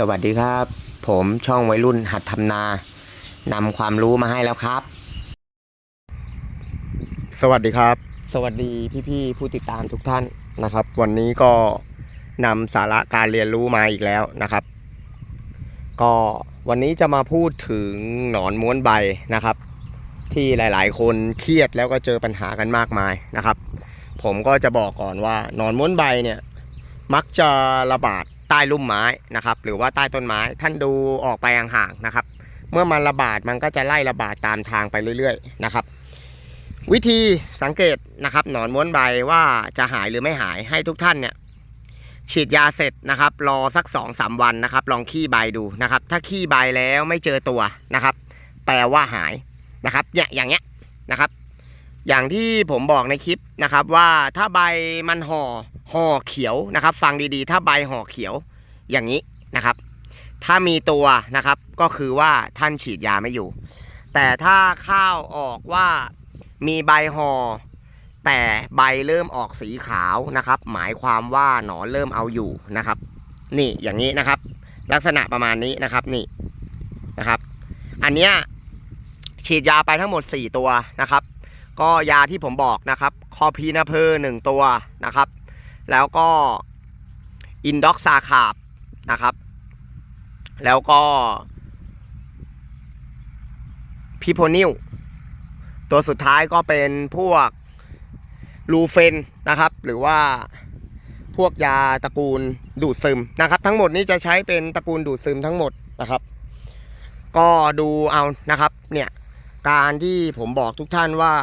สวัสดีครับ ผมช่องวัยรุ่นหัดทำนานำความรู้มาให้แล้วครับ สวัสดีครับ สวัสดีพี่ๆผู้ติดตามทุกท่านนะครับ วันนี้ก็นำสาระการเรียนรู้มาอีกแล้วนะครับ ก็วันนี้จะมาพูดถึงหนอนม้วนใบนะครับ ที่หลายๆ คนเครียดแล้วก็เจอปัญหากันมากมายนะครับ ผมก็จะบอกก่อนว่าหนอนม้วนใบเนี่ยมักจะระบาด ใต้ลุ่มไม้นะครับ หรือว่าใต้ต้นไม้ ท่านดูออกไปห่างๆนะครับ เมื่อมันระบาดมันก็จะไล่ระบาดตามทางไปเรื่อยๆนะครับ วิธีสังเกตนะครับ หนอนม้วนใบว่าจะหายหรือไม่หายให้ทุกท่านเนี่ยฉีดยาเสร็จนะครับ รอสัก2อสวันนะครับ ลองขี้ใบดูนะครับ ถ้าขี้ใบแล้วไม่เจอตัวนะครับ แปลว่าหายนะครับเนี่ยอย่างเงี้ยนะครับ อย่างที่ผมบอกในคลิปนะครับว่าถ้าใบมันห่อ ห่อเขียวนะครับ ฟังดีๆ ถ้าใบห่อเขียวอย่างนี้นะครับ ถ้ามีตัวนะครับก็คือว่าท่านฉีดยาไม่อยู่ แต่ถ้าข้าวออกว่ามีใบห่อแต่ใบเริ่มออกสีขาวนะครับ หมายความว่าหนอนเริ่มเอาอยู่นะครับ นี่อย่างนี้นะครับ ลักษณะประมาณนี้นะครับนี่นะครับ อันเนี้ยฉีดยาไปทั้งหมด 4 ตัวนะครับ ก็ยาที่ผมบอกนะครับ คอพีนาเพอร์หนึ่งตัวนะครับ แล้วก็อินด็อกซาคาบนะครับ แล้วก็พิโพนิลตัวสุดท้ายก็เป็นพวกลูเฟนนะครับ หรือว่าพวกยาตระกูลดูดซึมนะครับ ทั้งหมดนี้จะใช้เป็นตระกูลดูดซึมทั้งหมดนะครับ ก็ดูเอานะครับเนี่ยการที่ผมบอกทุกท่านว่า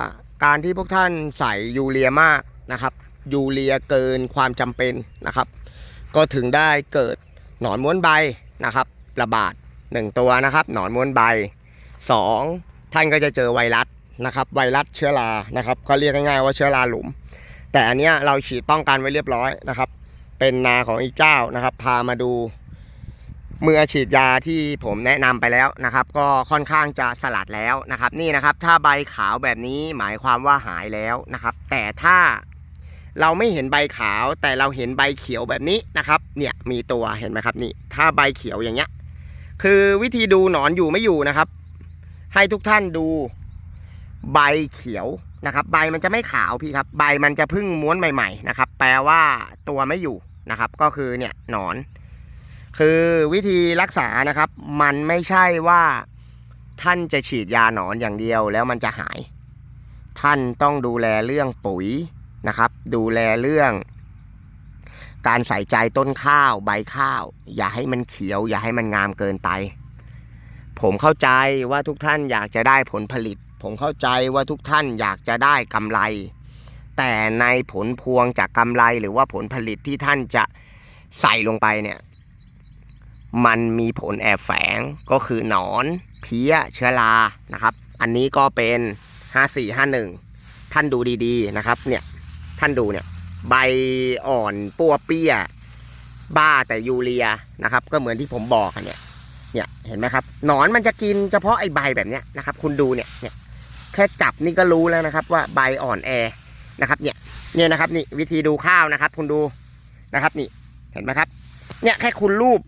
การที่พวกท่านใส่ยูเรียมากนะครับ ยูเรียเกินความจำเป็นนะครับ ก็ถึงได้เกิดหนอนม้วนใบนะครับ ระบาด 1 ตัวนะครับ หนอนม้วนใบ 2 ท่านก็จะเจอไวรัสนะครับ ไวรัสเชื้อรานะครับก็เรียกง่ายๆว่าเชื้อราหลุม แต่อันเนี้ยเราฉีดป้องกันไว้เรียบร้อยนะครับ เป็นนาของอีกเจ้านะครับ พามาดูเมื่อฉีดยาที่ผมแนะนำไปแล้วนะครับ ก็ค่อนข้างจะสลัดแล้วนะครับ นี่นะครับถ้าใบขาวแบบนี้หมายความว่าหายแล้วนะครับ แต่ถ้า เราไม่เห็นใบขาวแต่เราเห็นใบเขียวแบบนี้นะครับ เนี่ยมีตัวเห็นไหมครับนี่ ถ้าใบเขียวอย่างเงี้ย คือวิธีดูหนอนอยู่ไม่อยู่นะครับ ให้ทุกท่านดูใบเขียวนะครับ ใบมันจะไม่ขาวพี่ครับ ใบมันจะพึ่งม้วนใหม่ ๆ นะครับ แปลว่าตัวไม่อยู่นะครับ ก็คือเนี่ยหนอน คือวิธีรักษานะครับ มันไม่ใช่ว่าท่านจะฉีดยาหนอนอย่างเดียวแล้วมันจะหาย ท่านต้องดูแลเรื่องปุ๋ย นะครับ ดูแลเรื่อง การใส่ใจต้นข้าวใบข้าว อย่าให้มันเขียว อย่าให้มันงามเกินไป ผมเข้าใจว่าทุกท่านอยากจะได้ผลผลิต ผมเข้าใจว่าทุกท่านอยากจะได้กำไร แต่ในผลพวงจากกำไรหรือว่าผลผลิตที่ท่านจะใส่ลงไปเนี่ย มันมีผลแอบแฝงก็คือหนอนเพี้ยเชื้อรานะครับ อันนี้ก็เป็น 5451 ท่านดูดีๆนะครับเนี่ย ท่านดูเนี่ย ใบอ่อนปัวเปี้ย บ้าแต่ยูเรียนะครับ ก็เหมือนที่ผมบอกอะเนี่ย เนี่ยเห็นไหมครับหนอนมันจะกินเฉพาะไอ้ใบแบบเนี้ยนะครับ คุณดูเนี่ยเนี่ยแค่จับนี่ก็รู้แล้วนะครับ ว่าใบอ่อนแอนะครับ เนี่ยเนี่ยนะครับนี่วิธีดูข้าวนะครับ คุณดูนะครับ นี่เห็นไหมครับ เนี่ยแค่คุณรูป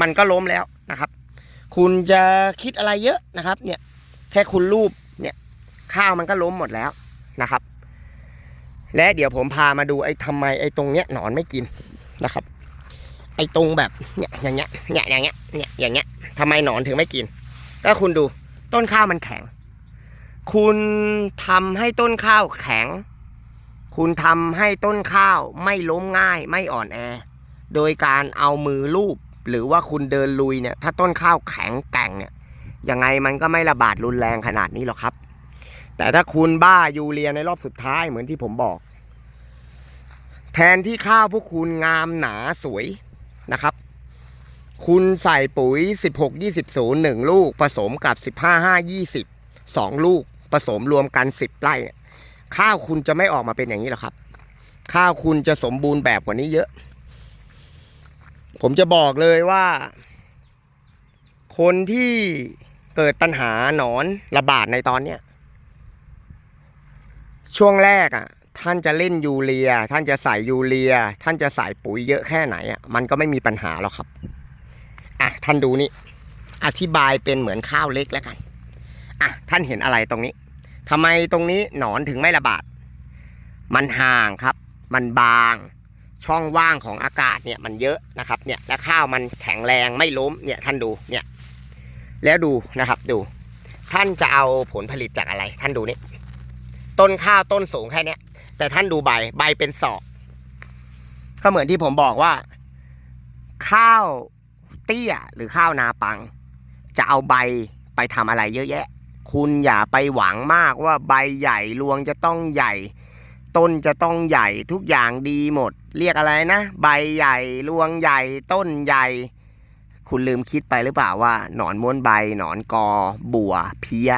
มันก็ล้มแล้วนะครับ คุณจะคิดอะไรเยอะนะครับ เนี่ยแค่คุณรูปเนี่ยข้าวมันก็ล้มหมดแล้วนะครับ และเดี๋ยวผมพามาดูไอ้ทำไมไอ้ตรงเนี้ยหนอนไม่กินนะครับ ไอ้ตรงแบบเนี่ยอย่างเงี้ยเนี่ยอย่างเงี้ยเนี่ยอย่างเงี้ยทำไมหนอนถึงไม่กิน ก็คุณดูต้นข้าวมันแข็ง คุณทำให้ต้นข้าวแข็ง คุณทำให้ต้นข้าวไม่ล้มง่ายไม่อ่อนแอ โดยการเอามือลูบหรือว่าคุณเดินลุยเนี่ย ถ้าต้นข้าวแข็งแกร่งเนี่ยยังไงมันก็ไม่ระบาดรุนแรงขนาดนี้หรอกครับ แต่ถ้าคุณบ้ายูเรียในรอบสุดท้ายเหมือนที่ผมบอก แทนที่ข้าวพวกคุณงามหนาสวยนะครับ คุณใส่ปุ๋ย 16 20 0 1 ลูก ผสมกับ 15 5 20 2 ลูก ผสมรวมกัน 10 ไร่ข้าวคุณจะไม่ออกมาเป็นอย่างนี้หรอกครับ ข้าวคุณจะสมบูรณ์แบบกว่านี้เยอะ ผมจะบอกเลยว่า คนที่เกิดปัญหาหนอนระบาดในตอนเนี้ย ช่วงแรกอะ ท่านจะเล่นยูเรีย ท่านจะใส่ยูเรีย ท่านจะใส่ปุ๋ยเยอะแค่ไหนอะมันก็ไม่มีปัญหาหรอกครับอะท่านดูนี่อธิบายเป็นเหมือนข้าวเล็กแล้วกันอะท่านเห็นอะไรตรงนี้ทำไมตรงนี้หนอนถึงไม่ระบาด มันห่างครับ มันบาง ช่องว่างของอากาศเนี่ยมันเยอะนะครับ เนี่ยแล้วข้าวมันแข็งแรงไม่ล้มเนี่ยท่านดูเนี่ย แล้วดูนะครับดู ท่านจะเอาผลผลิตจากอะไร ท่านดูนี่ ต้นข้าวต้นสูงแค่เนี้ยแต่ท่านดูใบใบเป็นศอกก็เหมือนที่ผมบอกว่า ข้าวเตี้ยหรือข้าวนาปัง จะเอาใบไปทำอะไรเยอะแยะ คุณอย่าไปหวังมากว่าใบใหญ่รวงจะต้องใหญ่ ต้นจะต้องใหญ่ทุกอย่างดีหมด เรียกอะไรนะ ใบใหญ่รวงใหญ่ ต้นใหญ่ คุณลืมคิดไปหรือเปล่าว่า หนอนม้วนใบหนอนกอ บัวเพี้ย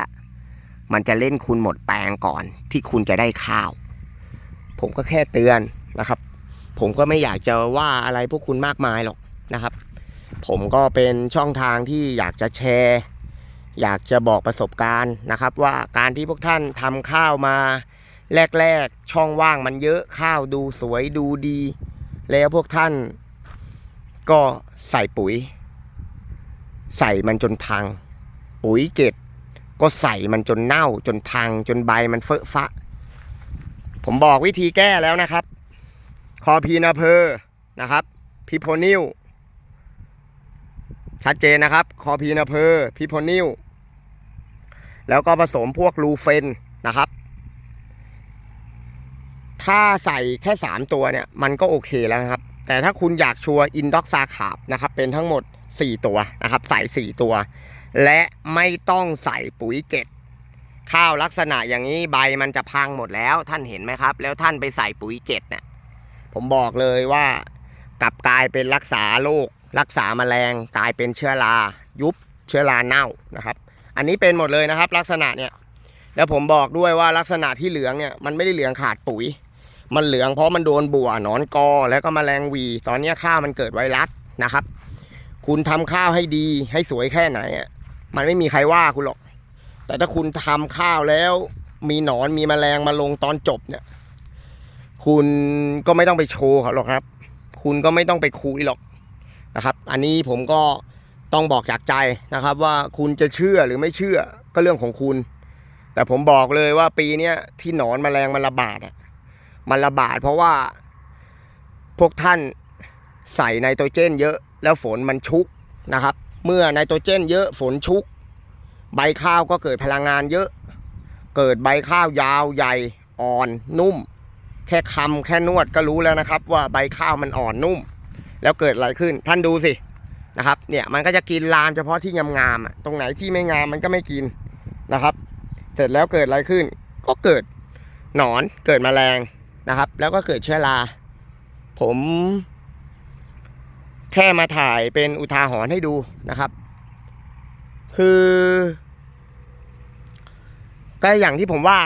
มันจะเล่นคุณหมดแปลงก่อนที่คุณจะได้ข้าว ผมก็แค่เตือนนะครับ ผมก็ไม่อยากจะว่าอะไรพวกคุณมากมายหรอกนะครับ ผมก็เป็นช่องทางที่อยากจะแชร์ อยากจะบอกประสบการณ์นะครับ ว่าการที่พวกท่านทำข้าวมาแรก ๆ ช่องว่างมันเยอะข้าวดูสวยดูดี แล้วพวกท่านก็ใส่ปุ๋ย ใส่มันจนพัง ปุ๋ยเกต ก็ใส่มันจนเน่าจนพังจนใบมันเฟอะฟะ ผมบอกวิธีแก้แล้วนะครับ คอพีนาเพอนะครับพิโพนิลชัดเจนนะครับ คอพีนาเพอพิโพนิลแล้วก็ผสมพวกลูเฟนนะครับ ถ้าใส่แค่ 3 ตัวเนี่ย มันก็โอเคแล้วครับ แต่ถ้าคุณอยากชัวร์อินด็อกซาขาบนะครับ เป็นทั้งหมด 4 ตัวนะครับ ใส่ 4 ตัว และไม่ต้องใส่ปุ๋ยเกตข้าวลักษณะอย่างนี้ใบมันจะพังหมดแล้วท่านเห็นไหมครับ แล้วท่านไปใส่ปุ๋ยเกตเนี่ยผมบอกเลยว่ากลับกลายเป็นรักษาโรครักษาแมลงกลายเป็นเชื้อรา ยุบเชื้อราเน่านะครับ อันนี้เป็นหมดเลยนะครับ ลักษณะเนี่ยแล้วผมบอกด้วยว่าลักษณะที่เหลืองเนี่ยมันไม่ได้เหลืองขาดปุ๋ย มันเหลืองเพราะมันโดนบัวนอนกอ แล้วก็แมลงวี ตอนนี้ข้าวมันเกิดไวรัสนะครับ คุณทำข้าวให้ดีให้สวยแค่ไหนอะ มันไม่มีใครว่าคุณหรอก แต่ถ้าคุณทำข้าวแล้ว มีหนอนมีแมลงมาลงตอนจบเนี่ย คุณก็ไม่ต้องไปโชว์เขาหรอกครับ คุณก็ไม่ต้องไปคุยหรอกนะครับ อันนี้ผมก็ต้องบอกจากใจนะครับ ว่าคุณจะเชื่อหรือไม่เชื่อก็เรื่องของคุณ แต่ผมบอกเลยว่าปีเนี้ยที่หนอนแมลงมันระบาดอะมันระบาดเพราะว่าพวกท่านใส่ไนโตรเจนเยอะแล้วฝนมันชุกนะครับ เมื่อไนโตรเจนเยอะฝนชุก ใบข้าวก็เกิดพลังงานเยอะ เกิดใบข้าวยาวใหญ่อ่อนนุ่ม แค่คำแค่นวดก็รู้แล้วนะครับ ว่าใบข้าวมันอ่อนนุ่ม แล้วเกิดอะไรขึ้นท่านดูสินะครับเนี่ยมันก็จะกินลามเฉพาะที่งามๆตรงไหนที่ไม่งามมันก็ไม่กินนะครับ เสร็จแล้วเกิดอะไรขึ้น ก็เกิดหนอนเกิดแมลงนะครับ แล้วก็เกิดเชื้อรา ผม แค่มาถ่ายเป็นอุทาหรณ์ให้ดูนะครับ คือก็อย่างที่ผมว่า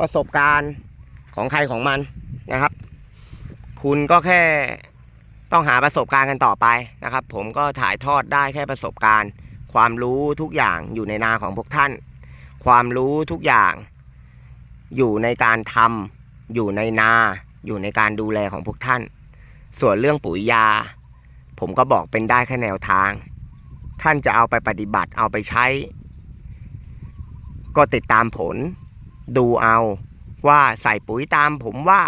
ประสบการณ์ของใครของมันนะครับ คุณก็แค่ต้องหาประสบการณ์กันต่อไปนะครับ ผมก็ถ่ายทอดได้แค่ประสบการณ์ ความรู้ทุกอย่างอยู่ในนาของพวกท่าน ความรู้ทุกอย่าง อยู่ในการทำอยู่ในนา อยู่ในการดูแลของพวกท่าน ส่วนเรื่องปุ๋ยยา ผมก็บอกเป็นได้แค่แนวทาง ท่านจะเอาไปปฏิบัติเอาไปใช้ ก็ติดตามผล ดูเอาว่าใส่ปุ๋ยตามผมว่า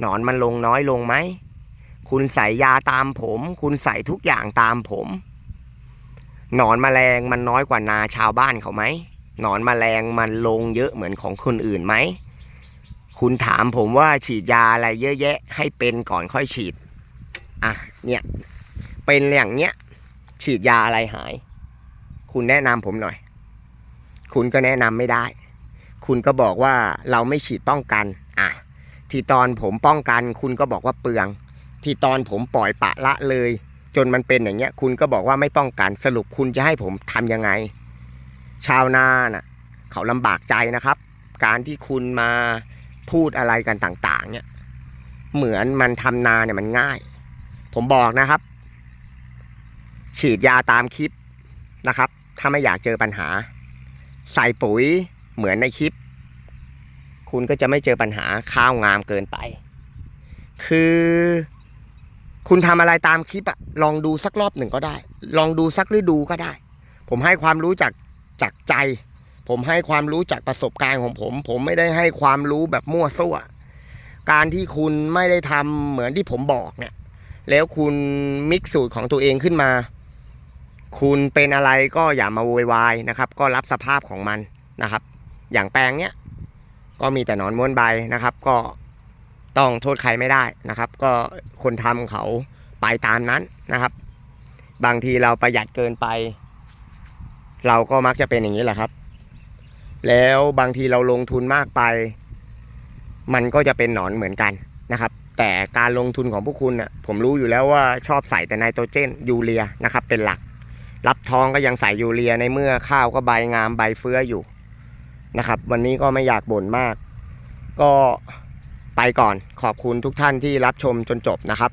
หนอนมันลงน้อยลงไหม คุณใส่ยาตามผม คุณใส่ทุกอย่างตามผม หนอนแมลงมันน้อยกว่านาชาวบ้านเขาไหม หนอนแมลงมันลงเยอะเหมือนของคนอื่นไหม คุณถามผมว่าฉีดยาอะไรเยอะแยะ ให้เป็นก่อนค่อยฉีด อะ เนี่ย เป็นอย่างเนี้ย ฉีดยาอะไรหาย คุณแนะนำผมหน่อย คุณก็แนะนำไม่ได้ คุณก็บอกว่าเราไม่ฉีดป้องกันอะที่ตอนผมป้องกัน คุณก็บอกว่าเปลือง ที่ตอนผมปล่อยปะละเลย จนมันเป็นอย่างเงี้ย คุณก็บอกว่าไม่ป้องกันสรุปคุณจะให้ผมทำยังไง ชาวนาน่ะ เขาลำบากใจนะครับ การที่คุณมาพูดอะไรกันต่าง ๆ เนี่ยเหมือนมันทำนาเนี่ยมันง่าย ผมบอกนะครับ ฉีดยาตามคลิปนะครับ ถ้าไม่อยากเจอปัญหา ใส่ปุ๋ยเหมือนในคลิป คุณก็จะไม่เจอปัญหาข้าวงามเกินไป คือ คุณทำอะไรตามคลิปอะลองดูสักรอบหนึ่งก็ได้ ลองดูสักฤดูก็ได้ ผมให้ความรู้จากจากใจ ผมให้ความรู้จากประสบการณ์ของผม ผมไม่ได้ให้ความรู้แบบมั่วซั่วการที่คุณไม่ได้ทำเหมือนที่ผมบอกเนี่ย แล้วคุณมิกซ์สูตรของตัวเองขึ้นมา คุณเป็นอะไรก็อย่ามาโวยวายนะครับ ก็รับสภาพของมันนะครับ อย่างแปลงเนี้ยก็มีแต่หนอนม้วนใบนะครับ ก็ต้องโทษใครไม่ได้นะครับ ก็คนทำเขาไปตามนั้นนะครับ บางทีเราประหยัดเกินไป เราก็มักจะเป็นอย่างนี้แหละครับ แล้วบางทีเราลงทุนมากไป มันก็จะเป็นหนอนเหมือนกันนะครับ แต่การลงทุนของพวกคุณน่ะผมรู้อยู่แล้วว่าชอบใส่แต่ไนโตรเจนยูเรียนะครับ เป็นหลัก รับท้องก็ยังใส่ยูเรียในเมื่อข้าวก็ใบงามใบเฟื้ออยู่นะครับ วันนี้ก็ไม่อยากบ่นมาก ก็ไปก่อนขอบคุณทุกท่านที่รับชมจนจบนะครับ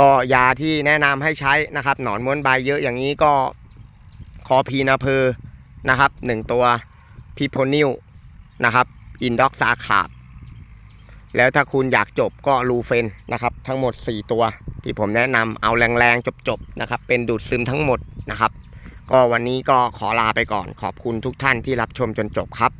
ก็ยาที่แนะนำให้ใช้นะครับ หนอนม้วนใบเยอะอย่างนี้ก็คอพีนาเพอนะครับหนึ่งตัวพีโพนิวนะครับอินด็อกซาขาบ แล้วถ้าคุณอยากจบก็ลูเฟนนะครับ ทั้งหมด 4 ตัว ที่ผมแนะนำเอาแรงๆจบๆนะครับ เป็นดูดซึมทั้งหมดนะครับ ก็วันนี้ก็ขอลาไปก่อนขอบคุณทุกท่านที่รับชมจนจบครับ